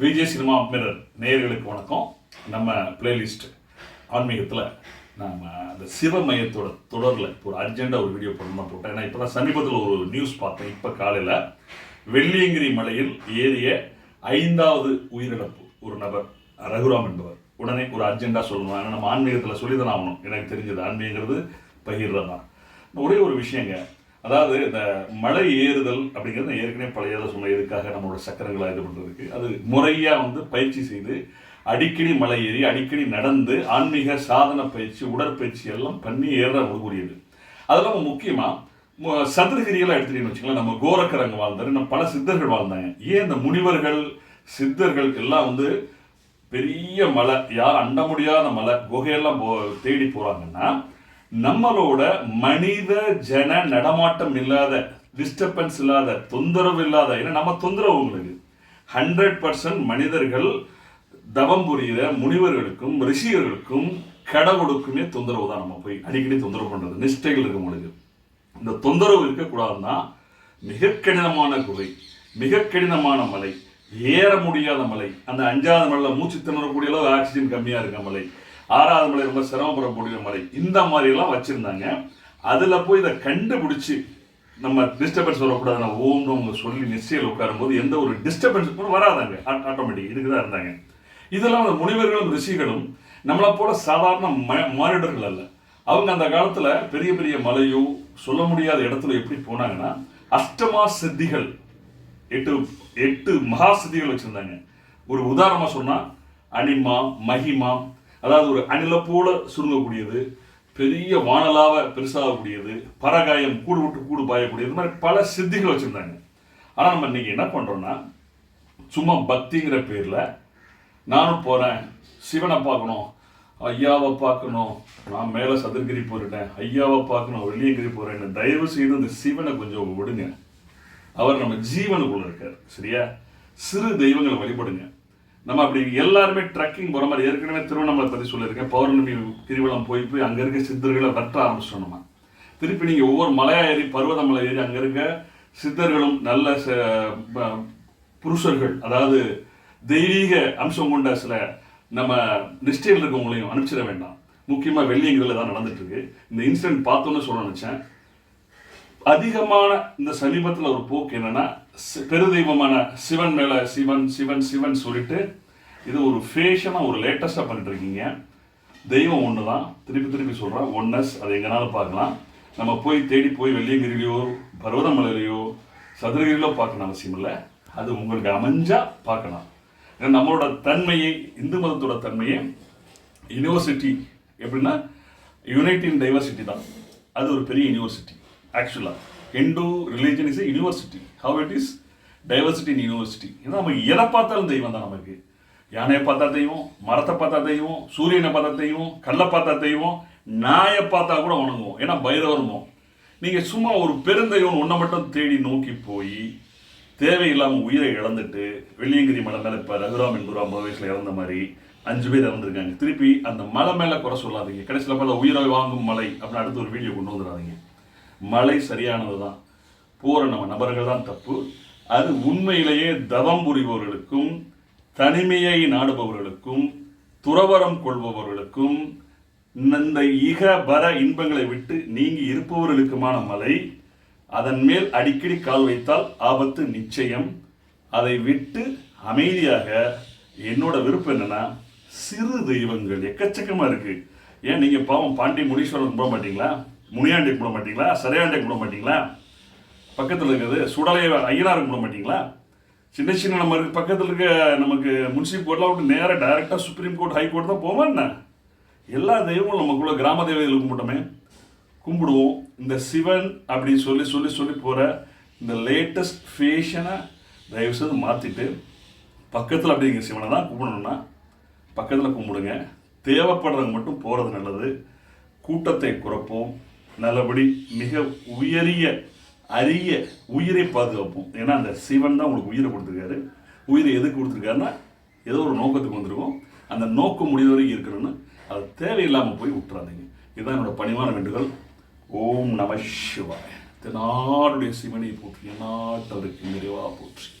Vijay cinema mirror நேயர்களுக்கு வணக்கம். நம்ம பிளேலிஸ்ட் ஆன்மீகத்தில் நம்ம அந்த சிவமயத்தோட தொடரில் இப்போ ஒரு அர்ஜெண்டாக ஒரு வீடியோ பண்ணணும் போட்டேன். ஏன்னா இப்போ தான் சமீபத்தில் ஒரு நியூஸ் பார்த்தேன். இப்போ காலையில் வெள்ளியங்கிரி மலையில் ஏறிய ஐந்தாவது உயிரிழப்பு ஒரு நபர் ரகுராம் என்பவர். உடனே ஒரு அர்ஜெண்டாக சொல்லணும். ஏன்னா நம்ம ஆன்மீகத்தில் சொல்லி தான் ஆகணும். எனக்கு தெரிஞ்சது ஆன்மீகங்கிறது பகிர்றது தான் ஒரே ஒரு விஷயங்க. அதாவது இந்த மலை ஏறுதல் அப்படிங்கிறது ஏற்கனவே பழைய இதில் சொன்ன நம்மளோட சக்கரங்களாக இது பண்ணுறதுக்கு அது முறையாக வந்து பயிற்சி செய்து அடிக்கடி மலை ஏறி அடிக்கடி நடந்து ஆன்மீக சாதன பயிற்சி உடற்பயிற்சி எல்லாம் பண்ணி ஏற உரியது அதெல்லாம் முக்கியமாக சதுரகிரியெல்லாம் எடுத்துட்டீங்கன்னு வச்சுக்கலாம் நம்ம கோரக்கரங்க வாழ்ந்தார் நம்ம பல சித்தர்கள் வாழ்ந்தாங்க. ஏன் இந்த முனிவர்கள் சித்தர்கள் எல்லாம் வந்து பெரிய மலை யார் அண்ட முடியாத மலை குகையெல்லாம் போ தேடி போகிறாங்கன்னா நம்மளோட மனித ஜன நடமாட்டம் இல்லாத டிஸ்டர்பன்ஸ் இல்லாத தொந்தரவு இல்லாத ஏன்னா நம்ம தொந்தரவு உங்களுக்கு. ஹண்ட்ரட் பர்சன்ட் மனிதர்கள் தவம் புரிகிற முனிவர்களுக்கும் ரிஷியர்களுக்கும் கடவுளுக்குமே தொந்தரவு தான் நம்ம போய் அடிக்கடி தொந்தரவு பண்ணுறது நிஷ்டைகள் இருக்கவங்களுக்கு இந்த தொந்தரவு இருக்கக்கூடாதுன்னா மிக கடினமான குகை மிக கடினமான மலை ஏற முடியாத மலை. அந்த அஞ்சாவது மலையில் மூச்சு திணறக்கூடிய அளவு ஆக்சிஜன் கம்மியாக இருக்க மலை. ஆறாவது மலை ரொம்ப சிரமப்படக்கூடிய மலை. இந்த மாதிரியெல்லாம் வச்சுருந்தாங்க. அதில் போய் இதை கண்டுபிடிச்சி நம்ம டிஸ்டர்பன்ஸ் வரக்கூடாதுன்னு ஓம்னு அவங்க சொல்லி நிச்சயம் உட்காரும்போது எந்த ஒரு டிஸ்டர்பன்ஸ் கூட வராதாங்க. ஆட்டோமேட்டிக் இதுக்கு தான் இருந்தாங்க. இதெல்லாம் அந்த முனிவர்களும் ரிஷிகளும் நம்மளை போல சாதாரண ம- மானிடர்கள் அல்ல. அவங்க அந்த காலத்தில் பெரிய பெரிய மலையோ சொல்ல முடியாத இடத்துல எப்படி போனாங்கன்னா அஷ்டமா சித்திகள் எட்டு எட்டு மகா சித்திகள் வச்சுருந்தாங்க. ஒரு உதாரணமாக சொன்னால் அனிமா மகிமா அதாவது ஒரு அணில போல சுருங்கக்கூடியது பெரிய வானலாவ பெருசாகக்கூடியது பரகாயம் கூடு விட்டு கூடு பாயக்கூடியது இது மாதிரி பல சித்திகள் வச்சுருந்தாங்க. ஆனால் நம்ம இன்றைக்கி என்ன பண்ணுறோன்னா சும்மா பக்திங்கிற பேரில் நானும் போகிறேன் சிவனை பார்க்கணும் ஐயாவை பார்க்கணும் நான் மேலே சதுர்கிரி போயிட்டேன் ஐயாவை பார்க்கணும் வெள்ளியங்கிரி போகிறேன் தயவு செய்து இந்த சிவனை கொஞ்சம் விடுங்க. அவர் நம்ம ஜீவனுக்குள்ள இருக்கார் சரியா? சிறு தெய்வங்களை வழிபடுங்க. நம்ம அப்படி எல்லாருமே ட்ரக்கிங் போகிற மாதிரி ஏற்கனவே திருவண்ணாமலை பற்றி சொல்லியிருக்கேன். பௌர்ணமி கிரிவலம் போய் போய் அங்கே இருக்க சித்தர்களை வெட்ட ஆரம்பிச்சிட்டோம் நம்ம. திருப்பி நீங்கள் ஒவ்வொரு மலையா ஏறி பருவதமலை ஏறி அங்கே இருக்க சித்தர்களும் நல்ல ச- ப- புருஷர்கள் அதாவது தெய்வீக அம்சம் கொண்ட சில நம்ம நிஷ்டையில் இருக்கவங்களையும் அனுப்பிச்சிட வேண்டாம். முக்கியமாக வெள்ளியங்கிரில தான் நடந்துட்டுருக்கு. இந்த இன்சிடென்ட் பார்த்தோன்னு சொல்ல நினச்சேன். அதிகமான இந்த சமீபத்தில் ஒரு போக்கு என்னென்னா பெருதெய்வமான சிவன் மேலே சிவன் சிவன் சிவன் சொல்லிட்டு இது ஒரு ஃபேஷனாக ஒரு லேட்டஸ்ட்டாக பண்ணிட்டு இருக்கீங்க தெய்வம் ஒன்று தான் திருப்பி திருப்பி சொல்கிறேன் ஒன்னஸ் அதை எங்கேனாலும் பார்க்கலாம். நம்ம போய் தேடி போய் வெள்ளியங்கிரிலையோ பர்வதமலையிலையோ சதுரகிரியிலோ பார்க்கணும் அவசியம் இல்லை. அது உங்களுக்கு அமைஞ்சால் பார்க்கலாம். ஏன்னா நம்மளோட தன்மையை இந்து மதத்தோட தன்மையை யூனிவர்சிட்டி எப்படின்னா யுனைட் இன் டைவர்சிட்டி தான். அது ஒரு பெரிய யூனிவர்சிட்டி ஆக்சுவலாக Hindu religion is university how it is diversity in university ஏன்னா நம்ம எதை பார்த்தாலும் தெய்வம் தான் நமக்கு. யானையை பார்த்தா தெய்வம் மரத்தை பார்த்தா தெய்வம் சூரியனை பார்த்தா தெய்வம் கல்லை பார்த்தா தெய்வம் நாயை பார்த்தா கூட வணங்குவோம். ஏன்னா பைரவருமோ நீங்கள் சும்மா ஒரு பெருந்தெய்வம் ஒன்றை மட்டும் தேடி நோக்கி போய் தேவையில்லாமல் உயிரை இழந்துட்டு வெள்ளியங்கிரி மலை மேலே இப்போ ரகுராம் என்பூரா ஐம்பது வயசில் இறந்த மாதிரி அஞ்சு பேர் இறந்துருக்காங்க. திருப்பி அந்த மலை மேலே குறை சொல்லாதீங்க. கடைசியில் பார்த்தா உயிரை வாங்கும் மலை அப்படின்னு அடுத்து ஒரு வீடியோ கொண்டு வந்துடாதீங்க. மலை சரியானது தான் போகிற நம்ம நபர்கள் தான் தப்பு. அது உண்மையிலேயே தவம் புரிபவர்களுக்கும் தனிமையை நாடுபவர்களுக்கும் துறவரம் கொள்பவர்களுக்கும் இந்த இக பர இன்பங்களை விட்டு நீங்கி இருப்பவர்களுக்குமான மலை அதன் மேல் அடிக்கடி கால் வைத்தால் ஆபத்து நிச்சயம். அதை விட்டு அமைதியாக என்னோட விருப்பம் என்னன்னா சிறு தெய்வங்கள் எக்கச்சக்கமாக இருக்குது ஏன் நீங்கள் பாவம் பாண்டி முனீஸ்வரன் கும்பிட மாட்டீங்களா? முனியாண்டி கும்பிட மாட்டீங்களா? சரையாண்டை கும்பிட மாட்டீங்களா? பக்கத்தில் இருக்கிறது சுடலை ஐயனார் கும்பிட மாட்டீங்களா? சின்ன சின்ன நம்ம பக்கத்தில் இருக்க நமக்கு முன்சிபல் கோர்ட்லாம் விட்டு நேராக டைரெக்டாக சுப்ரீம் கோர்ட் ஹை கோர்ட் தான் போவோம் என்ன? எல்லா தெய்வங்களும் நமக்குள்ள கிராம தெய்வங்களை கும்பிட்டோமே. கும்பிடுவோம். இந்த சிவன் அப்படின்னு சொல்லி சொல்லி சொல்லி போகிற இந்த லேட்டஸ்ட் ஃபேஷனை தயவு செய்து மாற்றிட்டு பக்கத்தில் அப்படிங்கிற சிவனை தான் கும்பிடணும்னா பக்கத்தில் கும்பிடுங்க. தேவைப்படுறவங்க மட்டும் போகிறது நல்லது. கூட்டத்தை குறைப்போம். நல்லபடி மிக உயரிய அரிய உயிரை பாதுகாப்போம். ஏன்னா அந்த சிவன் தான் உங்களுக்கு உயிரை கொடுத்துருக்காரு. உயிரை எதுக்கு கொடுத்துருக்காருன்னா ஏதோ ஒரு நோக்கத்துக்கு வந்திருக்கும். அந்த நோக்கம் முடிவு வரைக்கும் இருக்கணும்னு அது தேவையில்லாமல் போய் விட்டுறாதீங்க. இதுதான் என்னோட பணிவான வேண்டுகள். ஓம் நம சிவாய். தென்னாடுடைய சிவனை போற்றி நாட்டவருக்கு நிறைவாக போற்றி.